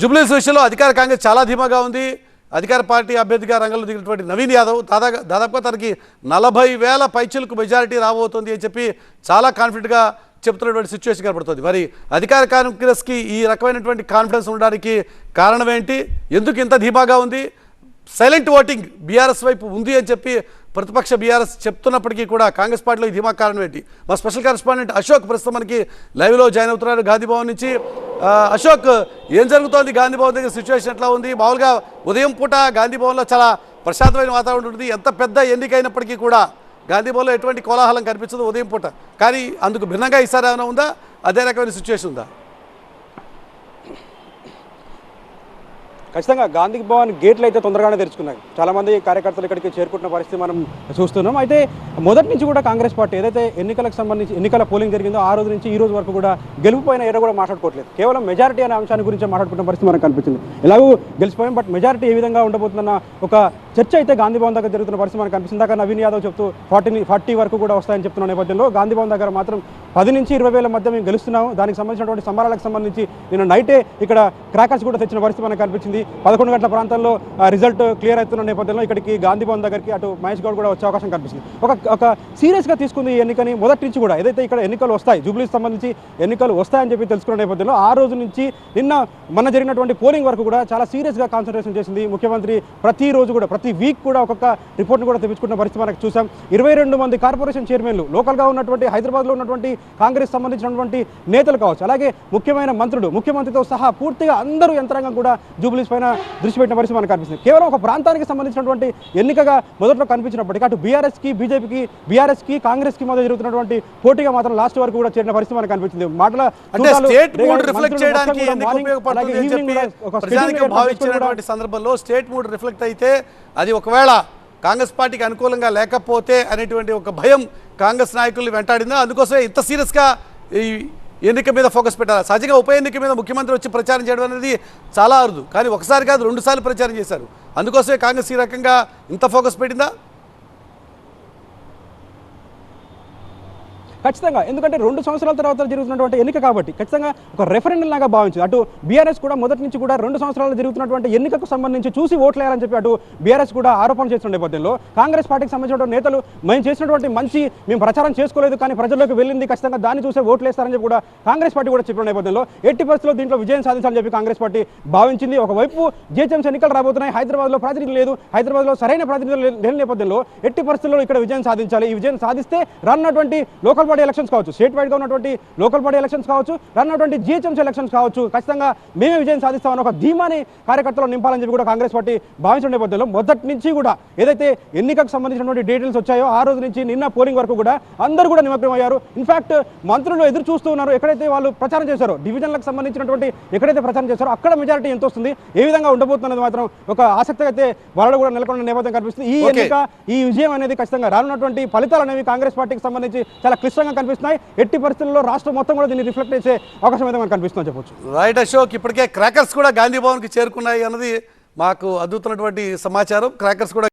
Jubilee సోషల్లో అధికార కాంగ్రెస్ చాలా ధీమాగా ఉంది. అధికార పార్టీ అభ్యర్థిగా రంగంలో దిగినటువంటి నవీన్ యాదవ్ దాదాపు దాదాపుగా తనకి నలభై వేల పైచులకు మెజారిటీ రాబోతుంది అని చెప్పి చాలా కాన్ఫిడెంట్గా చెప్తున్నటువంటి సిచ్యువేషన్ కనబడుతుంది మరి అధికార కాంగ్రెస్కి ఈ రకమైనటువంటి కాన్ఫిడెన్స్ ఉండడానికి కారణం ఏంటి? ఎందుకు ఇంత ధీమాగా ఉంది? సైలెంట్ ఓటింగ్ బీఆర్ఎస్ వైపు ఉంది అని చెప్పి ప్రతిపక్ష బీఆర్ఎస్ చెప్తున్నప్పటికీ కూడా కాంగ్రెస్ పార్టీలో ఈ ధీమా కారణం ఏంటి? మా స్పెషల్ కరెస్పాండెంట్ అశోక్ ప్రస్తుతం మనకి లైవ్లో జాయిన్ అవుతున్నారు గాంధీభవన్ నుంచి. అశోక్ ఏం జరుగుతోంది? గాంధీ భవన్ దగ్గర సిచ్యువేషన్ ఎట్లా ఉంది? మామూలుగా ఉదయం పూట గాంధీ భవన్లో చాలా ప్రశాంతమైన వాతావరణం ఉంటుంది. ఎంత పెద్ద ఎన్నికైనప్పటికీ కూడా గాంధీ భవన్లో ఎటువంటి కోలాహలం కనిపించదు ఉదయం పూట. కానీ అందుకు భిన్నంగా ఈసారి ఏమైనా ఉందా? అదే రకమైన సిచ్యువేషన్ ఉందా? ఖచ్చితంగా గాంధీ భవన్ గేట్లు అయితే తొందరగానే తెరుచుకున్నాయి. చాలా మంది కార్యకర్తలు ఇక్కడికి చేరుకుంటున్న పరిస్థితి మనం చూస్తున్నాం. అయితే మొదటి నుంచి కూడా కాంగ్రెస్ పార్టీ ఏదైతే ఎన్నికలకు సంబంధించి ఎన్నికల పోలింగ్ జరిగిందో ఆ రోజు నుంచి ఈ రోజు వరకు కూడా గెలుపుపోయిన ఏదో కూడా మాట్లాడుకోవట్లేదు. కేవలం మెజారిటీ అనే అంశాన్ని గురించి మాట్లాడుకున్న పరిస్థితి మనకు కనిపించింది. ఎలాగో గెలిచిపోయాం బట్ మెజారిటీ ఏ విధంగా ఉండబోతుందన్న ఒక చర్చ అయితే గాంధీ భవన్ దగ్గర జరుగుతున్న పరిస్థితి మనకు కనిపిస్తుంది. దాకా నవీన్ యాదవ్ చెప్తూ ఫార్టీ ఫార్టీ వరకు కూడా వస్తాయని చెప్తున్న నేపథ్యంలో గాంధీ భవన్ దగ్గర మాత్రం పది నుంచి ఇరవై వేల మధ్య మేము గెలుస్తున్నాము. దానికి సంబంధించినటువంటి సంబరాలకు సంబంధించి నేను నైటే ఇక్కడ క్రాకర్స్ కూడా తెచ్చిన పరిస్థితి మనకు కనిపించింది. పదకొండు గంటల ప్రాంతాల్లో రిజల్ట్ క్లియర్ అవుతున్న నేపథ్యంలో ఇక్కడికి గాంధీ భవన్ దగ్గరికి అటు మహేష్ గౌడ్ కూడా వచ్చే అవకాశం కనిపిస్తుంది. ఒక ఒక సీరియస్గా తీసుకుంది ఈ ఎన్నికని మొదటి నుంచి కూడా. ఏదైతే ఇక్కడ ఎన్నికలు వస్తాయి జూబ్లీకి సంబంధించి ఎన్నికలు వస్తాయని చెప్పి తెలుసుకున్న నేపథ్యంలో ఆ రోజు నుంచి నిన్న మన జరిగినటువంటి పోలింగ్ వరకు కూడా చాలా సీరియస్గా కాన్సన్ట్రేషన్ చేసింది ముఖ్యమంత్రి ప్రతిరోజు కూడా ప్రతి వీక్ కూడా ఒక్కొక్క రిపోర్ట్ని కూడా తెప్పించుకున్న పరిస్థితి మనకు చూసాం. ఇరవై రెండు మంది కార్పొరేషన్ చైర్మన్లు లోకల్గా ఉన్నటువంటి హైదరాబాద్లో ఉన్నటువంటి కాంగ్రెస్ సంబంధించినటువంటి నేతలు కావచ్చు అలాగే ముఖ్యమైన మంత్రులు ముఖ్యమంత్రితో సహా పూర్తిగా అందరూ యంత్రాంగం కూడా జూబ్లీస్ పైన దృష్టి పెట్టిన పరిస్థితి మనకు కనిపిస్తుంది. కేవలం ఒక ప్రాంతానికి సంబంధించినటువంటి ఎన్నికగా మొదట్లో కనిపించినప్పటికీ అటు బీఆర్ఎస్కి బీజేపీకి బీఆర్ఎస్కి కాంగ్రెస్కి మధ్య జరుగుతున్నటువంటి పోటీగా మాత్రం లాస్ట్ వరకు కూడా చేరిన పరిస్థితి మనకు కనిపించింది. మాటల సందర్భంలో స్టేట్ మూడ్ రిఫ్లెక్ట్ అయితే అది ఒకవేళ కాంగ్రెస్ పార్టీకి అనుకూలంగా లేకపోతే అనేటువంటి ఒక భయం కాంగ్రెస్ నాయకుల్ని వెంటాడిందా? అందుకోసమే ఇంత సీరియస్గా ఈ ఎన్నిక మీద ఫోకస్ పెట్టాలి? సహజంగా ఉప ఎన్నిక మీద ముఖ్యమంత్రి వచ్చి ప్రచారం చేయడం అనేది చాలా అరుదు. కానీ ఒకసారి కాదు రెండుసార్లు ప్రచారం చేశారు. అందుకోసమే కాంగ్రెస్ ఈ రకంగా ఇంత ఫోకస్ పెట్టిందా? ఖచ్చితంగా. ఎందుకంటే రెండు సంవత్సరాల తర్వాత జరుగుతున్నటువంటి ఎన్నిక కాబట్టి ఖచ్చితంగా ఒక రెఫరెండం లాగా భావించింది అటు బీఆర్ఎస్ కూడా మొదటి నుంచి కూడా రెండు సంవత్సరాలు జరుగుతున్నటువంటి ఎన్నికకు సంబంధించి చూసి ఓట్లేయాలని చెప్పి అటు బీఆర్ఎస్ కూడా ఆరోపణ చేస్తున్న నేపథ్యంలో కాంగ్రెస్ పార్టీకి సంబంధించిన నేతలు మేము చేసినటువంటి మంచి మేము ప్రచారం చేసుకోలేదు కానీ ప్రజల్లోకి వెళ్ళింది ఖచ్చితంగా దాన్ని చూసే ఓట్లేస్తారని చెప్పి కూడా కాంగ్రెస్ పార్టీ కూడా చెప్పిన నేపథ్యంలో ఎట్టి పరిస్థితుల్లో దీంట్లో విజయం సాధించాలని చెప్పి కాంగ్రెస్ పార్టీ భావించింది. ఒకవైపు జిహెచ్ఎంసీ ఎన్నికలు రాబోతున్నాయి. హైదరాబాద్లో ప్రాతినిధ్యం లేదు. హైదరాబాద్లో సరైన ప్రాతినిధ్యం లేని నేపథ్యంలో ఎట్టి పరిస్థితుల్లో ఇక్కడ విజయం సాధించాలి. ఈ విజయం సాధిస్తే రానున్నటువంటి లోకల్ బాడీ ఎలక్షన్స్ కావచ్చు స్టేట్ వైడ్గా ఉన్నటువంటి లోకల్ బాడీ ఎలక్షన్స్ కావచ్చు రానున్నటువంటి జిహెచ్ఎంసీ ఎలక్షన్స్ కావచ్చు ఖచ్చితంగా మేమే విజయం సాధిస్తామని ఒక ధీమాని కార్యకర్తలు నింపాలని చెప్పి కూడా కాంగ్రెస్ పార్టీ భావించిన నేపథ్యంలో మొదటి నుంచి కూడా ఏదైతే ఎన్నికకు సంబంధించినటువంటి డీటెయిల్స్ వచ్చాయో ఆ రోజు నుంచి నిన్న పోలింగ్ వరకు కూడా అందరూ కూడా నిమగ్నం అయ్యారు ఇన్ఫాక్ట్ మంత్రులు ఎదురు చూస్తూ ఉన్నారు. ఎక్కడైతే వాళ్ళు ప్రచారం చేశారో డివిజన్లకు సంబంధించినటువంటి ఎక్కడైతే ప్రచారం చేశారో అక్కడ మెజారిటీ ఎంత వస్తుంది ఏ విధంగా ఉండబోతున్నది మాత్రం ఒక ఆసక్తి అయితే వాళ్ళు కూడా నెలకొన్న నేపథ్యం కనిపిస్తుంది. ఈ. ఎన్నిక ఈ విజయం అనేది ఖచ్చితంగా రానున్నటువంటి ఫలితాలు అనేవి కాంగ్రెస్ పార్టీకి సంబంధించి చాలా క్లిష్టంగా కనిపిస్తున్నాయి. ఎట్టి పరిస్థితుల్లో రాష్ట్రం మొత్తం కూడా దీన్ని రిఫ్లెక్ట్ చేసే అవకాశం అయితే మనకు కనిపిస్తుందని చెప్పొచ్చు. రైట్ అశోక్ ఇప్పటికే క్రాకర్స్ కూడా గాంధీ భవన్కి చేరుకున్నాయి అన్నది మాకు అందుతున్నటువంటి సమాచారం. క్రాకర్స్ కూడా